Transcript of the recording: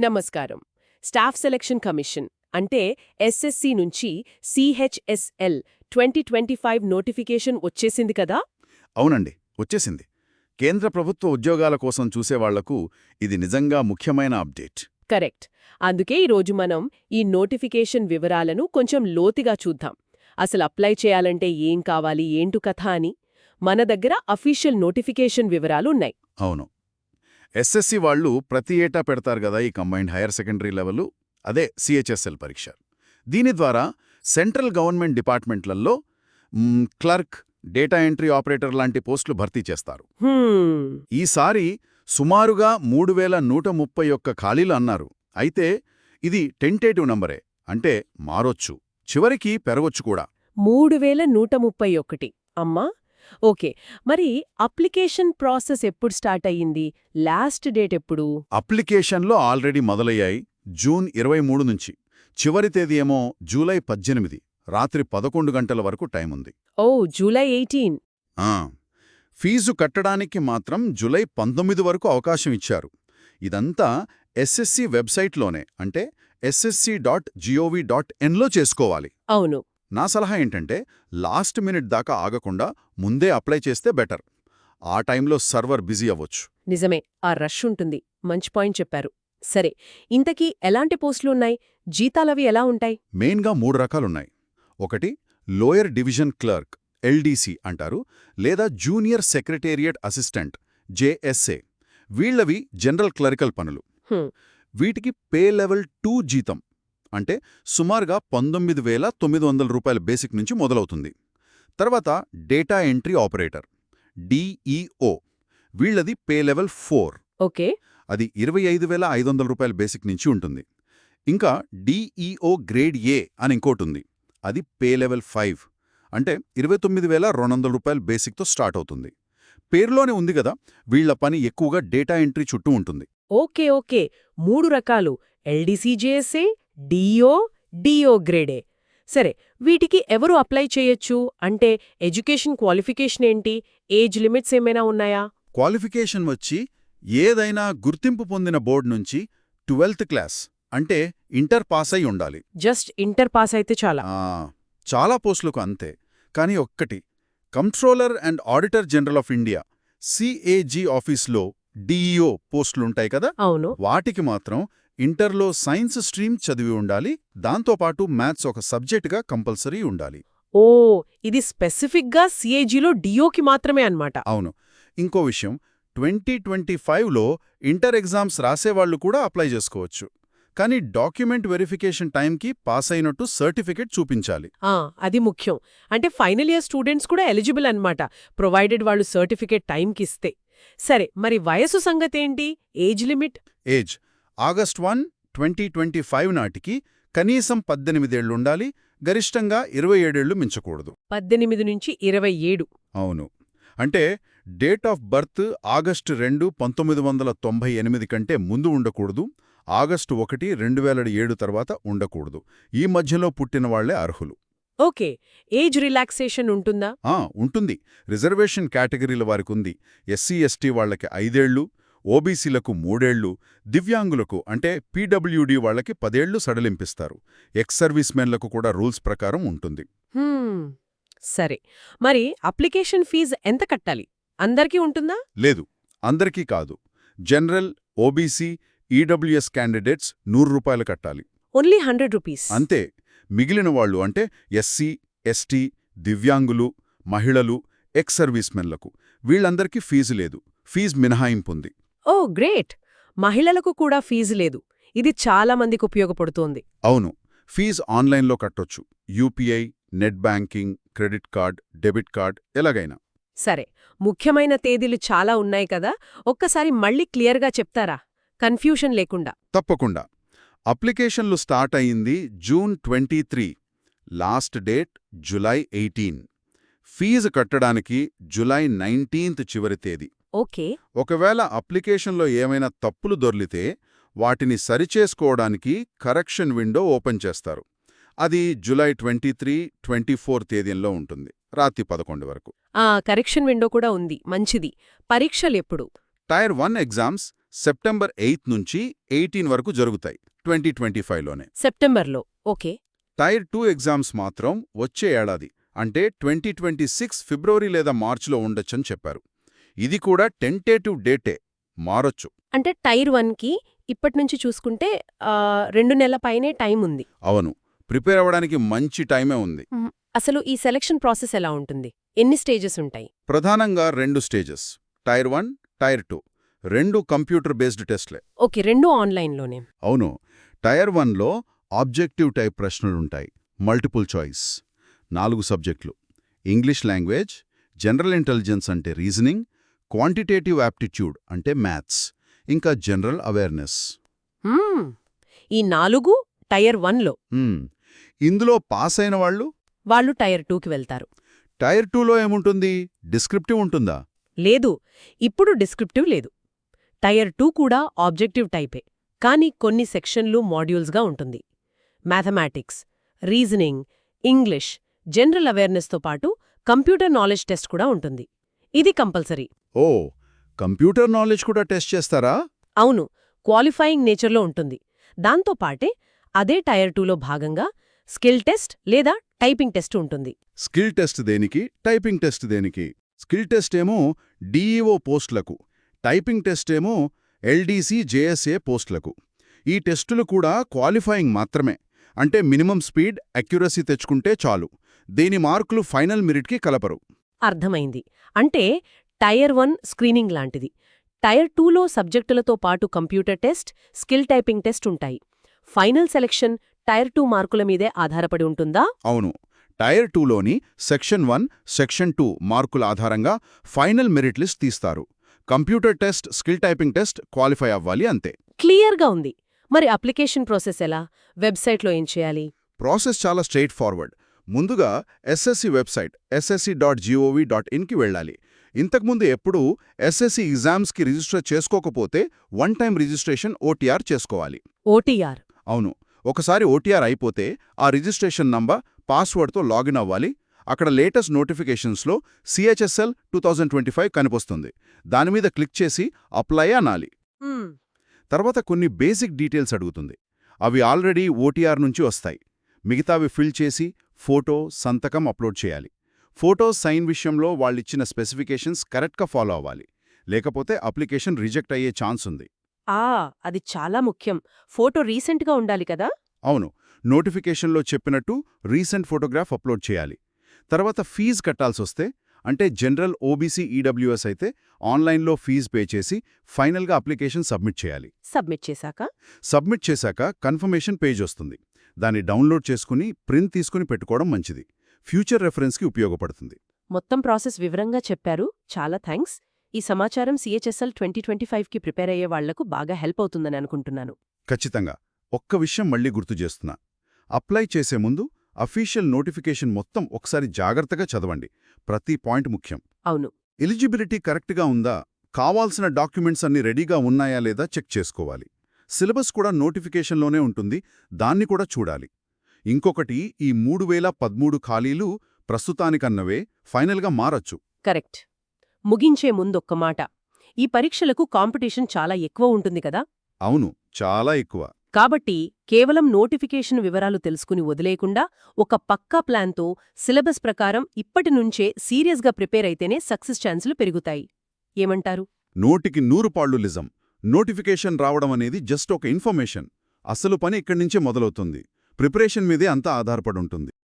నమస్కారం. Staff selection commission అంటే SSC నుంచి CHSL twenty twenty five notification వచ్చేసింది కదా? అవునండి వచ్చేసింది. కేంద్ర ప్రభుత్వ ఉద్యోగాల కోసం చూసేవాళ్ళకు ఇది నిజంగా ముఖ్యమైన అప్డేట్. కరెక్ట్. అందుకే ఈరోజు మనం ఈ నోటిఫికేషన్ వివరాలను కొంచెం లోతుగా చూద్దాం. అసలు అప్లై చేయాలంటే ఏం కావాలి ఏంటు కథ అని? మన దగ్గర అఫీషియల్ నోటిఫికేషన్ వివరాలు ఉన్నాయి. అవును. ఎస్ఎస్సి వాళ్ళు ప్రతి ఏటా పెడతారు కదా ఈ కంబైన్డ్ హైయర్ సెకండరీ లెవెల్ అదే సిహెచ్ఎస్ఎల్ పరీక్ష. దీని ద్వారా సెంట్రల్ గవర్నమెంట్ డిపార్ట్మెంట్లలో క్లర్క్ డేటా ఎంట్రీ ఆపరేటర్ లాంటి పోస్టులు భర్తీ చేస్తారు. ఈసారి సుమారుగా మూడు వేల నూట ముప్పై ఒక్క ఖాళీలు అన్నారు. అయితే ఇది టెంటేటివ్ నంబరే అంటే మారొచ్చు. చివరికి పెరగొచ్చు కూడా. మూడు వేల నూట ముప్పై ఒకటి. అమ్మా! ఓకే. మరి అప్లికేషన్ ప్రాసెస్ ఎప్పుడు స్టార్ట్ అయ్యింది? లాస్ట్ డేట్ ఎప్పుడు? అప్లికేషన్లో ఆల్రెడీ మొదలయ్యాయి జూన్ ఇరవై మూడు నుంచి. చివరి తేదీ ఏమో జూలై పద్దెనిమిది. రాత్రి పదకొండు గంటల వరకు టైం ఉంది. ఓ జూలై ఎయిటీన్. ఆ, ఫీజు కట్టడానికి మాత్రం జూలై పంతొమ్మిది వరకు అవకాశం ఇచ్చారు. ఇదంతా ఎస్ఎస్సి వెబ్సైట్లోనే అంటే ఎస్ఎస్సి డాట్ జిఓవి డాట్ ఎన్లో చేసుకోవాలి. అవును. నా సలహా ఏంటంటే లాస్ట్ మినిట్ దాకా ఆగకుండా ముందే అప్లై చేస్తే బెటర్. ఆ టైంలో సర్వర్ బిజీ అవ్వచ్చు. నిజమే ఆ రష్ ఉంటుంది. మంచి పాయింట్ చెప్పారు. సరే ఇంతకీ ఎలాంటి పోస్టులున్నాయి జీతాలవి ఎలా ఉంటాయి? మెయిన్గా మూడు రకాలున్నాయి. ఒకటి లోయర్ డివిజన్ క్లర్క్ ఎల్డీసీ అంటారు లేదా జూనియర్ సెక్రటేరియట్ అసిస్టెంట్ జేఎస్ఏ. వీళ్ళవి జనరల్ క్లరికల్ పనులు. వీటికి పే లెవెల్ టూ జీతం. అంటే సుమారుగా పంతొమ్మిది వేల తొమ్మిది వందల రూపాయల బేసిక్ నుంచి మొదలవుతుంది. తర్వాత డేటా ఎంట్రీ ఆపరేటర్ డిఈఓ వీళ్ళది పే లెవెల్ ఫోర్. ఓకే. అది ఇరవై ఐదు వేల ఐదు వందల రూపాయల బేసిక్ నుంచి ఉంటుంది. ఇంకా డిఈఓ గ్రేడ్ ఏ అని ఇంకోటుంది. అది పే లెవెల్ ఫైవ్. అంటే ఇరవై తొమ్మిది వేల రెండు వందల రూపాయల బేసిక్తో స్టార్ట్ అవుతుంది. పేరులోనే ఉంది కదా వీళ్ళ పని ఎక్కువగా డేటా ఎంట్రీ చుట్టూ ఉంటుంది. Okay okay. మూడు రకాలు. ఎల్డీసీజేఎస్ఏ డిఓ డిఓ గ్రేడే. సరే వీటికి ఎవరు అప్లై చేయొచ్చు? అంటే ఎడ్యుకేషన్ క్వాలిఫికేషన్ ఏంటి? ఏజ్ లిమిట్స్ ఏమైనా ఉన్నాయా? క్వాలిఫికేషన్ వచ్చి ఏదైనా గుర్తింపు పొందిన బోర్డు నుంచి ట్వెల్త్ క్లాస్ అంటే ఇంటర్ పాస్ అయి ఉండాలి. జస్ట్ ఇంటర్ పాస్ అయితే చాలా. చాలా పోస్టులకు అంతే. కానీ ఒక్కటి controller and auditor general of India CAG ఆఫీస్లో డిఈఓ పోస్టులుంటాయి కదా? అవును. వాటికి మాత్రం ఇంటర్లో సైన్స్ స్ట్రీమ్ చదివి ఉండాలి దాంతోపాటు మ్యాథ్స్ ఒక సబ్జెక్టుగా కంపల్సరీ ఉండాలి. ఓ ఇది స్పెసిఫిక్గా సిఏజీలో డిఓకి మాత్రమే అన్నమాట. అవును. ఇంకో విషయం ట్వంటీ ట్వంటీ ఫైవ్లో ఇంటర్ ఎగ్జామ్స్ రాసేవాళ్ళు కూడా అప్లై చేసుకోవచ్చు. కానీ డాక్యుమెంట్ వెరిఫికేషన్ టైంకి పాస్ అయినట్టు సర్టిఫికెట్ చూపించాలి. ఆ, అది ముఖ్యం. అంటే ఫైనల్ ఇయర్ స్టూడెంట్స్ కూడా ఎలిజిబుల్ అన్నమాట ప్రొవైడెడ్ వాళ్ళు సర్టిఫికేట్ టైంకి ఇస్తే. సరే మరి వయసు సంగతేంటి? Age limit? Age. August one twenty twenty five నాటికి కనీసం పద్దెనిమిదేళ్ళుండాలి గరిష్టంగా ఇరవై ఏడేళ్ళు మించకూడదు. పద్దెనిమిది నుంచి ఇరవై ఏడు. అవును. అంటే డేట్ ఆఫ్ బర్త్ ఆగస్టు రెండు పంతొమ్మిది వందల తొంభై ఎనిమిది కంటే ముందు ఉండకూడదు ఆగస్టు ఒకటి రెండు వేల ఏడు తర్వాత ఉండకూడదు. ఈ మధ్యలో పుట్టిన వాళ్ళే అర్హులు. ఓకే. ఏజ్ రిలాక్సేషన్ ఉంటుందా? ఆ ఉంటుంది. రిజర్వేషన్ కేటగిరీల వారికుంది. ఎస్సీ ఎస్టీ వాళ్ళకి ఐదేళ్ళు ఓబీసీలకు మూడేళ్ళు దివ్యాంగులకు అంటే పీడబ్ల్యూడీ వాళ్ళకి పదేళ్ళు సడలింపిస్తారు. ఎక్స్ సర్వీస్మెన్లకు కూడా రూల్స్ ప్రకారం ఉంటుంది. సరే. మరి అప్లికేషన్ ఫీజు ఎంత కట్టాలి? అందరికీ ఉంటుందా? లేదు. అందరికీ కాదు. జనరల్ ఓబీసీ ఈడబ్ల్యూఎస్ క్యాండిడేట్స్ నూరు రూపాయలు కట్టాలి. Only hundred rupees. అంతే. మిగిలిన వాళ్ళు అంటే ఎస్సీ ఎస్టీ దివ్యాంగులు మహిళలు ఎక్స్ సర్వీస్మెన్లకు. వీళ్ళందరికీ ఫీజు లేదు. ఫీజు మినహాయింపుంది ఓ గ్రేట్! మహిళలకు కూడా ఫీజు లేదు. ఇది చాలా మందికి ఉపయోగపడుతోంది. అవును. ఫీజు ఆన్లైన్లో కట్టొచ్చు. UPI net banking credit card debit card ఎలాగైనా. సరే. ముఖ్యమైన తేదీలు చాలా ఉన్నాయి కదా? ఒక్కసారి మళ్ళీ క్లియర్గా చెప్తారా? కన్ఫ్యూషన్ లేకుండా. తప్పకుండా. అప్లికేషన్లు స్టార్ట్ అయింది June twenty three. Last date July eighteen. Fees కట్టడానికి జులై నైన్టీన్త్ చివరి తేదీ. ఓకే. ఒకవేళ అప్లికేషన్లో ఏమైనా తప్పులు దొర్లితే వాటిని సరిచేసుకోవడానికి కరెక్షన్ విండో ఓపెన్ చేస్తారు. అది July twenty three twenty four తేదీల్లో ఉంటుంది. రాత్రి పదకొండు వరకు. ఆ కరెక్షన్ విండో కూడా ఉంది. మంచిది. పరీక్షలు ఎప్పుడు? Tier one exams September eighth నుంచి ఎయిటీన్ వరకు జరుగుతాయి. ట్వంటీ ట్వంటీ ఫైవ్లోనే. సెప్టెంబర్లో. ఓకే. టైర్ టూ ఎగ్జామ్స్ మాత్రం వచ్చే ఏడాది. అంటే ట్వంటీ ట్వంటీ సిక్స్ ఫిబ్రవరి లేదా మార్చిలో ఉండొచ్చని చెప్పారు. ఇది కూడా టెంటేటివ్ డేటే మారొచ్చు. అంటే టైర్ వన్కి ఇప్పటి నుంచి చూసుకుంటే రెండు నెలల పైనే టైం ఉంది. అవును. ప్రిపేర్ అవ్వడానికి మంచి టైమే ఉంది. అసలు ఈ సెలక్షన్ ప్రాసెస్ ఎలా ఉంటుంది? ఎన్ని స్టేజెస్ ఉంటాయి? ప్రధానంగా రెండు stages tier one tier two. రెండు కంప్యూటర్ బేస్డ్ టెస్ట్లే. ఓకే రెండు ఆన్లైన్లోనే. అవును. టైర్ వన్లో ఆబ్జెక్టివ్ టైప్ ప్రశ్నలుంటాయి మల్టిపుల్ చాయిస్. నాలుగు సబ్జెక్టులు. ఇంగ్లీష్ లాంగ్వేజ్ జనరల్ ఇంటెలిజెన్స్ అంటే రీజనింగ్ క్వాంటిటేటివ్ యాప్టిట్యూడ్ అంటే మ్యాథ్స్ ఇంకా జనరల్ అవేర్నెస్. ఈ నాలుగు టైర్ వన్లో. ఇందులో పాస్ అయిన వాళ్ళు? వాళ్ళు టైర్ టూకి వెళ్తారు. టైర్ టూలో ఏముంటుంది? డిస్క్రిప్టివ్ ఉంటుందా? లేదు. ఇప్పుడు డిస్క్రిప్టివ్ లేదు. టైర్ టూ కూడా ఆబ్జెక్టివ్ టైపే కానీ కొన్ని సెక్షన్లు మాడ్యూల్స్గా ఉంటుంది. మ్యాథమెటిక్స్ రీజనింగ్ ఇంగ్లీష్ జనరల్ అవేర్నెస్తో పాటు కంప్యూటర్ నాలెడ్జ్ టెస్ట్ కూడా ఉంటుంది. ఇది కంపల్సరీ. ఓ కంప్యూటర్ నాలెడ్జ్ కూడా టెస్ట్ చేస్తారా? అవును క్వాలిఫైయింగ్ నేచర్లో ఉంటుంది. దాంతో పాటే అదే టైర్ టూలో భాగంగా స్కిల్ టెస్ట్ లేదా టైపింగ్ టెస్ట్ ఉంటుంది. స్కిల్ టెస్ట్ దేనికి? టైపింగ్ టెస్ట్ దేనికి? స్కిల్ టెస్ట్ ఏమో డీఈఓ పోస్టులకు టైపింగ్ టెస్ట్ ఏమో ఎల్డీసీ జేఎస్ఏ పోస్టులకు. ఈ టెస్టులు కూడా క్వాలిఫైయింగ్ మాత్రమే. అంటే మినిమం స్పీడ్ అక్యురసీ తెచ్చుకుంటే చాలు. దీని మార్కులు ఫైనల్ మెరిట్కి కలపరు. అర్థమైంది. అంటే టైర్ వన్ స్క్రీనింగ్ లాంటిది. టైర్ టూలో సబ్జెక్టులతో పాటు computer test skill typing test ఉంటాయి. ఫైనల్ సెలక్షన్ టైర్ టూ మార్కుల మీదే ఆధారపడి ఉంటుందా? అవును. టైర్ టూలోని సెక్షన్ వన్ సెక్షన్ టూ మార్కుల ఆధారంగా ఫైనల్ మెరిట్ లిస్ట్ తీస్తారు. Computer test skill typing test qualify అవ్వాలి అంతే. క్లియర్గా ఉంది. మరి అప్లికేషన్ ప్రాసెస్ ఎలా? వెబ్సైట్లో ఏం చేయాలి? ప్రాసెస్ చాలా స్ట్రెయిట్ ఫార్వర్డ్. ముందుగా SSC website SSC dot G O V dot ఇన్కి వెళ్ళాలి. ఇంతకుముందు ఎప్పుడూ ఎస్ఎస్సి ఎగ్జామ్స్కి రిజిస్టర్ చేసుకోకపోతే వన్ టైం రిజిస్ట్రేషన్ ఓటీఆర్ చేసుకోవాలి. ఓటీఆర్ అవును. ఒకసారి ఓటీఆర్ అయిపోతే ఆ రిజిస్ట్రేషన్ నంబర్ పాస్వర్డ్తో లాగిన్ అవ్వాలి. అక్కడ latest నోటిఫికేషన్స్లో CHSL two thousand twenty five కనిపిస్తుంది. దానిమీద క్లిక్ చేసి అప్లై అనాలి. తర్వాత కొన్ని బేసిక్ డీటెయిల్స్ అడుగుతుంది. అవి ఆల్రెడీ ఓటీఆర్ నుంచి వస్తాయి. మిగతావి ఫిల్ చేసి ఫోటో సంతకం అప్లోడ్ చేయాలి. ఫోటో సైన్ విషయంలో వాళ్ళిచ్చిన స్పెసిఫికేషన్స్ కరెక్ట్గా ఫాలో అవ్వాలి. లేకపోతే అప్లికేషన్ రిజెక్ట్ అయ్యే ఛాన్స్ ఉంది. ఆ! అది చాలా ముఖ్యం. ఫోటో రీసెంట్గా ఉండాలి కదా? అవును. నోటిఫికేషన్లో చెప్పినట్టు రీసెంట్ ఫోటోగ్రాఫ్ అప్లోడ్ చేయాలి. తర్వాత ఫీజు కట్టాల్సొస్తే అంటే జనరల్ ఓబీసీ ఈడబ్ల్యూఎస్ అయితే ఆన్లైన్లో ఫీజు పే చేసి ఫైనల్గా అప్లికేషన్ సబ్మిట్ చేయాలి. సబ్మిట్ చేశాక? సబ్మిట్ చేశాక కన్ఫర్మేషన్ పేజ్ వస్తుంది. దాన్ని డౌన్లోడ్ చేసుకుని ప్రింట్ తీసుకుని పెట్టుకోవడం మంచిది. ఫ్యూచర్ రెఫరెన్స్కి ఉపయోగపడుతుంది. మొత్తం ప్రాసెస్ వివరంగా చెప్పారు. చాలా థ్యాంక్స్. ఈ సమాచారం సిహెచ్ఎస్ఎల్ ట్వంటీ ట్వంటీ ఫైవ్కి ప్రిపేర్ అయ్యే వాళ్ళకు బాగా హెల్ప్ అవుతుందని అనుకుంటున్నాను. ఖచ్చితంగా. ఒక్క విషయం మళ్ళీ గుర్తు చేస్తున్నా. అప్లై చేసే ముందు అఫీషియల్ నోటిఫికేషన్ మొత్తం ఒకసారి జాగ్రత్తగా చదవండి. ప్రతి పాయింట్ ముఖ్యం. అవును. ఎలిజిబిలిటీ కరెక్ట్గా ఉందా? కావాల్సిన డాక్యుమెంట్స్ అన్ని రెడీగా ఉన్నాయా లేదా చెక్ చేసుకోవాలి. సిలబస్ కూడా నోటిఫికేషన్లోనే ఉంటుంది. దాన్ని కూడా చూడాలి. ఇంకొకటి ఈ మూడు వేల పదమూడు ఖాళీలు ప్రస్తుతానికన్నవే ఫైనల్గా మారచ్చు. కరెక్ట్. ముగించే ముందొక్క మాట. ఈ పరీక్షలకు కాంపిటీషన్ చాలా ఎక్కువ ఉంటుంది కదా? అవును చాలా ఎక్కువ. కాబట్టి కేవలం నోటిఫికేషన్ వివరాలు తెలుసుకుని వదిలేయకుండా ఒక పక్కా ప్లాన్తో సిలబస్ ప్రకారం ఇప్పటి నుంచే సీరియస్గా ప్రిపేర్ అయితేనే సక్సెస్ ఛాన్సులు పెరుగుతాయి. ఏమంటారు? నోటికి నూరు పాళ్ళు లిజం నోటిఫికేషన్ రావడం అనేది జస్ట్ ఒక ఇన్ఫర్మేషన్. అసలు పని ఇక్కడి నుంచే మొదలవుతుంది. ప్రిపరేషన్ మీదే అంతా ఆధారపడి ఉంటుంది